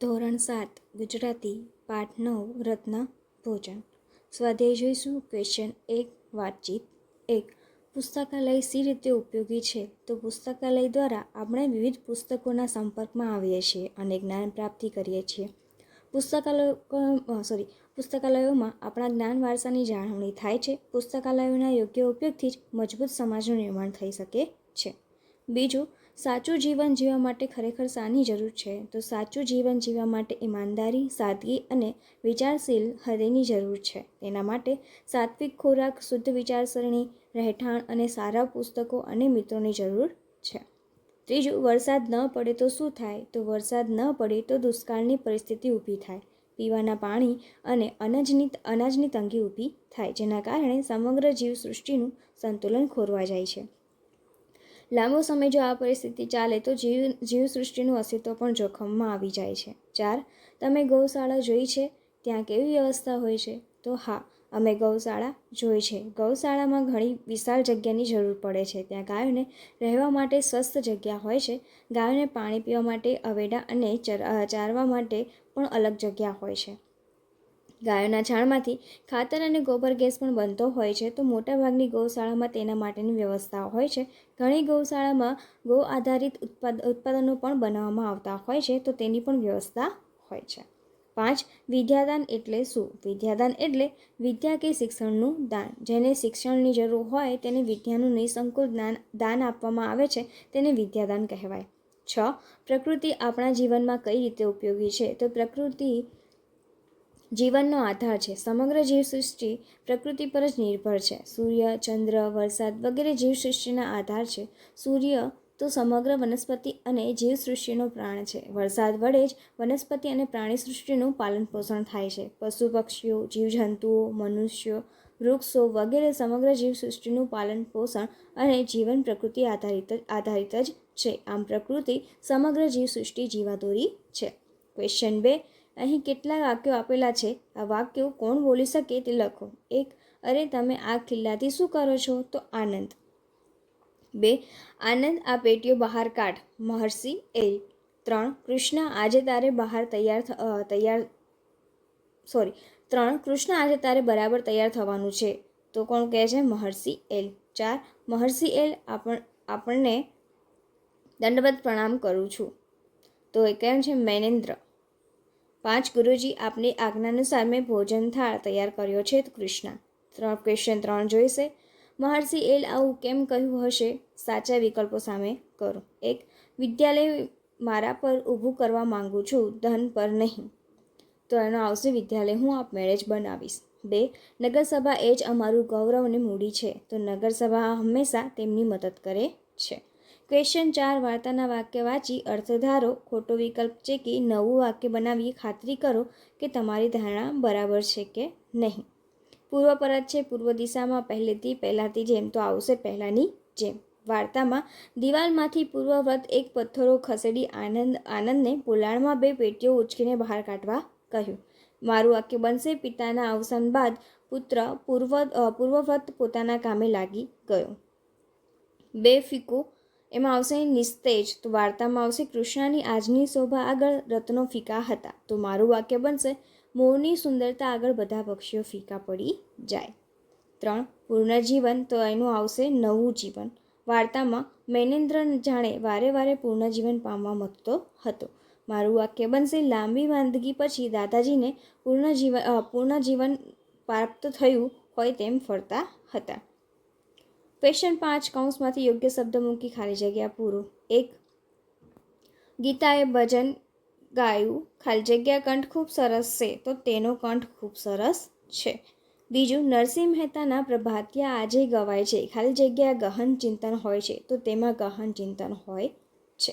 ધોરણ સાત, ગુજરાતી, પાઠ નવ, રત્ન, ભોજન. સ્વાધ્યાય જોઈશું ક્વેશ્ચન એક, વાતચીત એક. પુસ્તકાલય સી રીતે ઉપયોગી છે? તો પુસ્તકાલય દ્વારા આપણે વિવિધ પુસ્તકોના સંપર્કમાં આવીએ છીએ અને જ્ઞાન પ્રાપ્તિ કરીએ છીએ. પુસ્તકાલયો સોરી પુસ્તકાલયોમાં આપણા જ્ઞાન વારસાની જાળવણી થાય છે. પુસ્તકાલયોના યોગ્ય ઉપયોગથી જ મજબૂત સમાજનું નિર્માણ થઈ શકે છે. બીજું સાચું જીવન જીવવા માટે ખરેખર શાની જરૂર છે. તો સાચું જીવન જીવવા માટે ઈમાનદારી, સાદગી અને વિચારશીલ હૃદયની જરૂર છે. તેના માટે સાત્વિક ખોરાક, શુદ્ધ વિચારસરણી, રહેઠાણ અને સારા પુસ્તકો અને મિત્રોની જરૂર છે. ત્રીજું, વરસાદ ન પડે તો શું થાય? તો વરસાદ ન પડે તો દુષ્કાળની પરિસ્થિતિ ઊભી થાય. પીવાના પાણી અને અનાજની અનાજની તંગી ઊભી થાય, જેના કારણે સમગ્ર જીવસૃષ્ટિનું સંતુલન ખોરવા જાય છે. લાંબો સમય જો આ પરિસ્થિતિ ચાલે તો જીવ, જીવસૃષ્ટિનું અસ્તિત્વ પણ જોખમમાં આવી જાય છે. ચાર, તમે ગૌશાળા જોઈ છે, ત્યાં કેવી વ્યવસ્થા હોય છે? તો હા, અમે ગૌશાળા જોઈ છે. ગૌશાળામાં ઘણી વિશાળ જગ્યાની જરૂર પડે છે. ત્યાં ગાયોને રહેવા માટે સ્વસ્થ જગ્યા હોય છે. ગાયોને પાણી પીવા માટે અવેડા અને ચારવા માટે પણ અલગ જગ્યા હોય છે. ગાયોના છાણમાંથી ખાતર અને ગોબર ગેસ પણ બનતો હોય છે. તો મોટાભાગની ગૌશાળામાં તેના માટેની વ્યવસ્થા હોય છે. ઘણી ગૌશાળામાં ગૌ આધારિત ઉત્પાદ, ઉત્પાદનો પણ બનાવવામાં આવતા હોય છે. તો તેની પણ વ્યવસ્થા હોય છે. પાંચ, વિદ્યાદાન એટલે શું? વિદ્યાદાન એટલે વિદ્યા કે શિક્ષણનું દાન. જેને શિક્ષણની જરૂર હોય તેને વિદ્યાનું નિસંકુલ જ્ઞાન, દાન આપવામાં આવે છે. તેને વિદ્યાદાન કહેવાય. છ, પ્રકૃતિ આપણા જીવનમાં કઈ રીતે ઉપયોગી છે? તો પ્રકૃતિ જીવનનો આધાર છે. સમગ્ર જીવસૃષ્ટિ પ્રકૃતિ પર જ નિર્ભર છે. સૂર્ય, ચંદ્ર, વરસાદ વગેરે જીવસૃષ્ટિના આધાર છે. સૂર્ય તો સમગ્ર વનસ્પતિ અને જીવસૃષ્ટિનો પ્રાણ છે. વરસાદ વડે જ વનસ્પતિ અને પ્રાણી સૃષ્ટિનું પાલન પોષણ થાય છે. પશુ, પક્ષીઓ, જીવજંતુઓ, મનુષ્યો, વૃક્ષો વગેરે સમગ્ર જીવસૃષ્ટિનું પાલન પોષણ અને જીવન પ્રકૃતિ આધારિત આધારિત જ છે. આમ પ્રકૃતિ સમગ્ર જીવસૃષ્ટિ જીવાદોરી છે. ક્વેશ્ચન બે. અહીં કેટલા વાક્યો આપેલા છે? આ વાક્યો કોણ બોલી શકે તે લખો. એક, અરે તમે આ ખિલ્લાથી શું કરો છો? તો આનંદ. બે, આનંદ આ પેટીઓ બહાર કાઢ. મહર્ષિ એ ત્રણ, કૃષ્ણ આજે તારે બહાર તૈયાર તૈયાર, સોરી, ત્રણ, કૃષ્ણ આજે તારે બરાબર તૈયાર થવાનું છે. તો કોણ કહે છે? મહર્ષિ એલ. ચાર, મહર્ષિ એલ આપણ, આપણને દંડવત પ્રણામ કરું છું. તો એ કેમ છે? મૈનેન્દ્ર. પાંચ ગુરુજી આપની આજ્ઞાનુસાર મેં ભોજન થાળ તૈયાર કર્યો છે કૃષ્ણ. ત્રણ ક્વેશ્ચન ત્રણ જોઈશે. મહર્ષિ એલ આવું કેમ કહ્યું હશે? સાચા વિકલ્પો સામે કરો. એક, વિદ્યાલય મારા પર ઊભું કરવા માંગુ છું, ધન પર નહીં. તો એનો આવશે વિદ્યાલય, હું આપમેળે જ બનાવીશ. બે, નગરસભા એ જ અમારું ગૌરવ અને મૂડી છે. તો નગરસભા હંમેશા તેમની મદદ કરે છે. ક્વેશ્ચન ચાર વાર્તાના વાક્ય વાંચી અર્થ ધારો. ખોટો વિકલ્પ છે કે નવું વાક્ય બનાવી ખાતરી કરો કે તમારી ધારણા બરાબર છે કે નહીં. પૂર્વ પરત છે, પૂર્વ દિશામાં પહેલેથી પહેલાંથી જેમ તો આવશે પહેલાંની જેમ. વાર્તામાં, દિવાલમાંથી પૂર્વવ્રત એક પથ્થરો ખસેડી આનંદ, આનંદને પોલાણમાં બે પેટીઓ ઉચકીને બહાર કાઢવા કહ્યું. મારું વાક્ય બનશે, પિતાના અવસાન બાદ પુત્ર પૂર્વ પૂર્વવ્રત પોતાના કામે લાગી ગયો. બે ફીકુ એમાં આવશે નિસ્તેજ. તો વાર્તામાં આવશે, કૃષ્ણની આજની શોભા આગળ રત્નો ફીકા હતા. તો મારું વાક્ય બનશે, મોરની સુંદરતા આગળ બધા પક્ષીઓ ફીકા પડી જાય. ત્રણ, પૂર્ણજીવન. તો એનું આવશે, નવું જીવન. વાર્તામાં મૈનેન્દ્ર જાણે વારે વારે પૂર્ણજીવન પામવા મથતો હતો. મારું વાક્ય બનશે, લાંબી વાંદગી પછી દાદાજીને પૂર્ણજીવન પૂર્ણજીવન પ્રાપ્ત થયું હોય તેમ ફરતા હતા. ક્વેશ્ચન પાંચ, કૌંસમાંથી યોગ્ય શબ્દ મૂકી ખાલી જગ્યા પૂરો. એક, ગીતાએ ભજન ગાયું, ખાલી જગ્યા કંઠ ખૂબ સરસ છે, તો તેનો કંઠ ખૂબ સરસ છે. બીજું, નરસિંહ મહેતાના પ્રભાતિયા આજે ગવાય છે, ખાલી જગ્યા ગહન ચિંતન હોય છે, તો તેમાં ગહન ચિંતન હોય છે.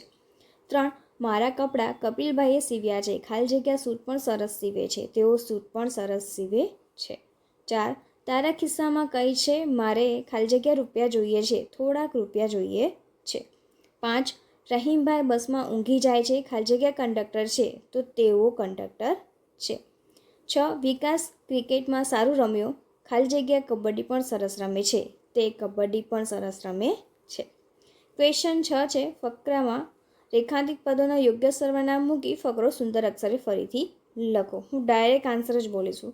ત્રણ, મારા કપડાં કપિલભાઈએ સીવ્યા છે, ખાલી જગ્યા સૂટ પણ સરસ સીવે છે, તેઓ સૂટ પણ સરસ સીવે છે. ચાર તારા ખિસ્સામાં કઈ છે? મારે ખાલી જગ્યા રૂપિયા જોઈએ છે. થોડાક રૂપિયા જોઈએ છે. પાંચ, રહીમભાઈ બસમાં ઊંઘી જાય છે. ખાલી જગ્યા કંડક્ટર છે. તો તેઓ કંડક્ટર છે. છ, વિકાસ ક્રિકેટમાં સારું રમ્યો. ખાલી જગ્યા કબડ્ડી પણ સરસ રમે છે. તે કબડ્ડી પણ સરસ રમે છે. ક્વેશ્ચન છ છે. ફકરામાં રેખાંતિક પદોના યોગ્ય સર્વનામ મૂકી ફકરો સુંદર અક્ષરે ફરીથી લખો. હું ડાયરેક્ટ આન્સર જ બોલીશું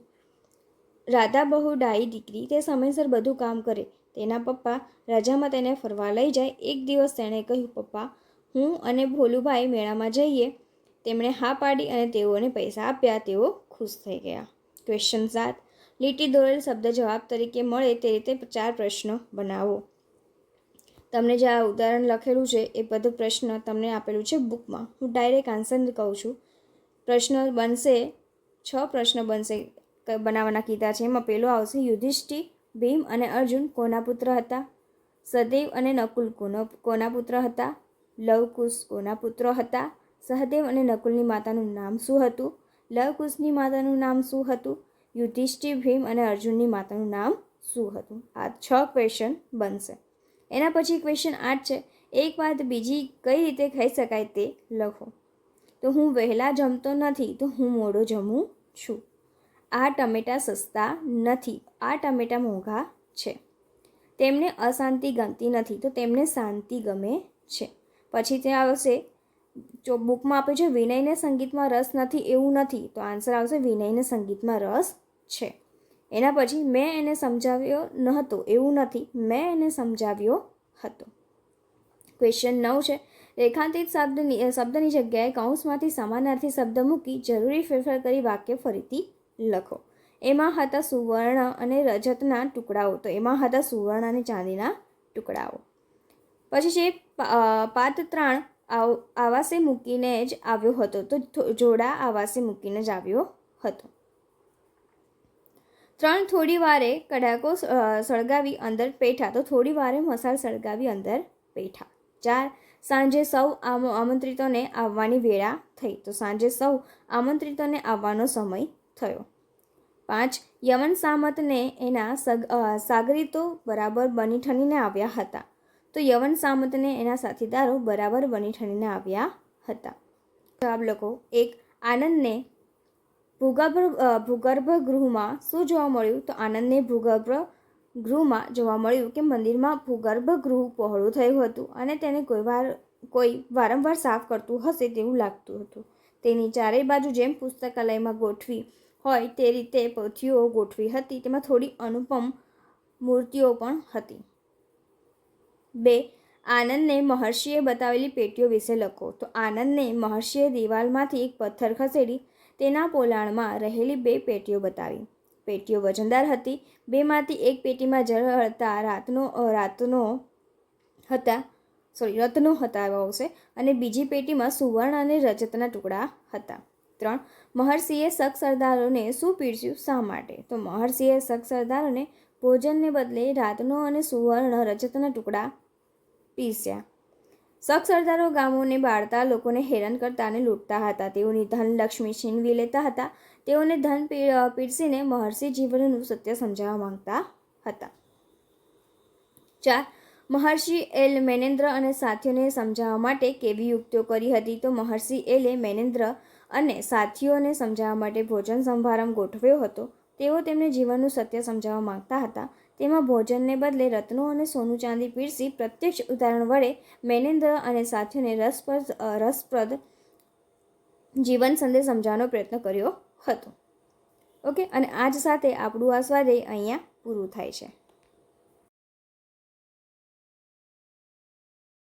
રાધા બહુ ડાઈ દીકરી, તે સમયસર બધું કામ કરે. તેના પપ્પા રજામાં તેને ફરવા લઈ જાય. એક દિવસ તેણે કહ્યું, પપ્પા, હું અને ભોલુભાઈ મેળામાં જઈએ. તેમણે હા પાડી અને તેઓને પૈસા આપ્યા. તેઓ ખુશ થઈ ગયા. ક્વેશ્ચન સાત. લીટી દોરેલ શબ્દ જવાબ તરીકે મળે તે રીતે ચાર પ્રશ્નો બનાવો. તમને જે આ ઉદાહરણ લખેલું છે, એ બધું પ્રશ્ન તમને આપેલું છે બુકમાં. હું ડાયરેક્ટ આન્સર કહું છું. પ્રશ્ન બનશે, છ પ્રશ્ન બનશે. બનાવવાના કીધા છે. એમાં પહેલો આવશે યુધિષ્ઠિર, ભીમ અને અર્જુન કોના પુત્ર હતા? સદેવ અને નકુલ કોનો, કોના પુત્ર હતા? લવકુશ કોના પુત્ર હતા? સહદેવ અને નકુલની માતાનું નામ શું હતું? લવકુશની માતાનું નામ શું હતું? યુધિષ્ઠિર, ભીમ અને અર્જુનની માતાનું નામ શું હતું? આ છ ક્વેશ્ચન બનશે. એના પછી ક્વેશ્ચન આઠ છે. એક વાત બીજી કઈ રીતે ખાઈ શકાય તે લખો. તો હું વહેલા જમતો નથી, તો હું મોડો જમું છું. આ ટમેટાં સસ્તા નથી. આ ટમેટાં મોંઘા છે. તેમને અશાંતિ ગમતી નથી. તો તેમને શાંતિ ગમે છે. પછી ત્યાં આવશે, જો બુકમાં આપ્યું છે, વિનયને સંગીતમાં રસ નથી, એવું નથી, તો આન્સર આવશે વિનયને સંગીતમાં રસ છે. એના પછી મેં એને સમજાવ્યો ન હતો એવું નથી. મેં એને સમજાવ્યો હતો. ક્વેશ્ચન નવ છે. રેખાંતિત શબ્દની શબ્દની જગ્યાએ કૌંસમાંથી સમાનાર્થી શબ્દ મૂકી જરૂરી ફેરફાર કરી વાક્ય ફરીથી લખો. એમાં હતા સુવર્ણ અને રજતના ટુકડાઓ. તો એમાં હતા સુવર્ણ અને ચાંદીના ટુકડાઓ. પછી છે, પા- ત્રણ આવાસે મૂકીને જ આવ્યો હતો. તો જોડા આવાસે મૂકીને જ આવ્યો હતો. ત્રણ થોડી વારે કડાકો સળગાવી અંદર પેઠા. તો થોડી વારે મસાલ સળગાવી અંદર પેઠા. ચાર, સાંજે સૌ આમ, આમંત્રિતોને આવવાની વેળા થઈ. તો સાંજે સૌ આમંત્રિતોને આવવાનો સમય થયો. પાંચ, યમન સામતને એના સગ સાગરીતો બરાબર બની ઠણીને આવ્યા હતા. તો યવન સામતને એના સાથીદારો બરાબર બની ઠણીને આવ્યા હતા. જવાબ લખો એક, આનંદને ભૂગર્ભ ભૂગર્ભ ગૃહમાં શું જોવા મળ્યું? તો આનંદને ભૂગર્ભ ગૃહમાં જોવા મળ્યું કે મંદિરમાં ભૂગર્ભ ગૃહ પહોળું થયું હતું અને તેને કોઈ વાર, કોઈ વારંવાર સાફ કરતું હશે તેવું લાગતું હતું. તેની ચારેય બાજુ જેમ પુસ્તકાલયમાં ગોઠવી હોય તે રીતે પોથીઓ ગોઠવી હતી. તેમાં થોડી અનુપમ મૂર્તિઓ પણ હતી. બે, આનંદને મહર્ષિએ બતાવેલી પેટીઓ વિશે લખો. તો આનંદને મહર્ષિએ દિવાલમાંથી એક પથ્થર ખસેડી તેના પોલાણમાં રહેલી બે પેટીઓ બતાવી. પેટીઓ વજનદાર હતી. બેમાંથી એક પેટીમાં જળ હતા રાતનો રાતનો હતા. સોરી, રત્નો હતા એવા આવશે અને બીજી પેટીમાં સુવર્ણ અને રજતના ટુકડા હતા. ત્રણ, મહર્ષિએ શક સરદારોને શું પીરસ્યું? શા માટે? તો મહર્ષિએ શક સરદારોને ભોજનને બદલે રાતનો અને સુવર્ણ, રજતના ટુકડા પીસ્યા શક સરદારો ગામોને બાળતા, લોકોને હેરાન કરતા અને લૂંટતા હતા. તેઓની ધન લક્ષ્મી છીનવી લેતા હતા. તેઓને ધન પીરસીને મહર્ષિ જીવનનું સત્ય સમજાવવા માંગતા હતા. ચાર મહર્ષિ એલ મેનેન્દ્ર અને સાથીઓને સમજાવવા માટે કેવી યુક્તિઓ કરી હતી? તો મહર્ષિ એલે મેનેન્દ્ર અને સાથીઓને સમજાવવા માટે ભોજન સંભારંભ ગોઠવ્યો હતો. તેઓ તેમને જીવનનું સત્ય સમજાવવા માંગતા હતા. તેમાં ભોજનને બદલે રત્નો અને સોનું ચાંદી પીરસી પ્રત્યક્ષ ઉદાહરણ વડે મેનેન્દ્ર અને સાથીઓને રસપ્રદ રસપ્રદ જીવન સંદેશ સમજાવવાનો પ્રયત્ન કર્યો હતો. ઓકે, અને આજ સાથે આપણું આ સ્વાધ્યાય અહીંયા પૂરું થાય છે.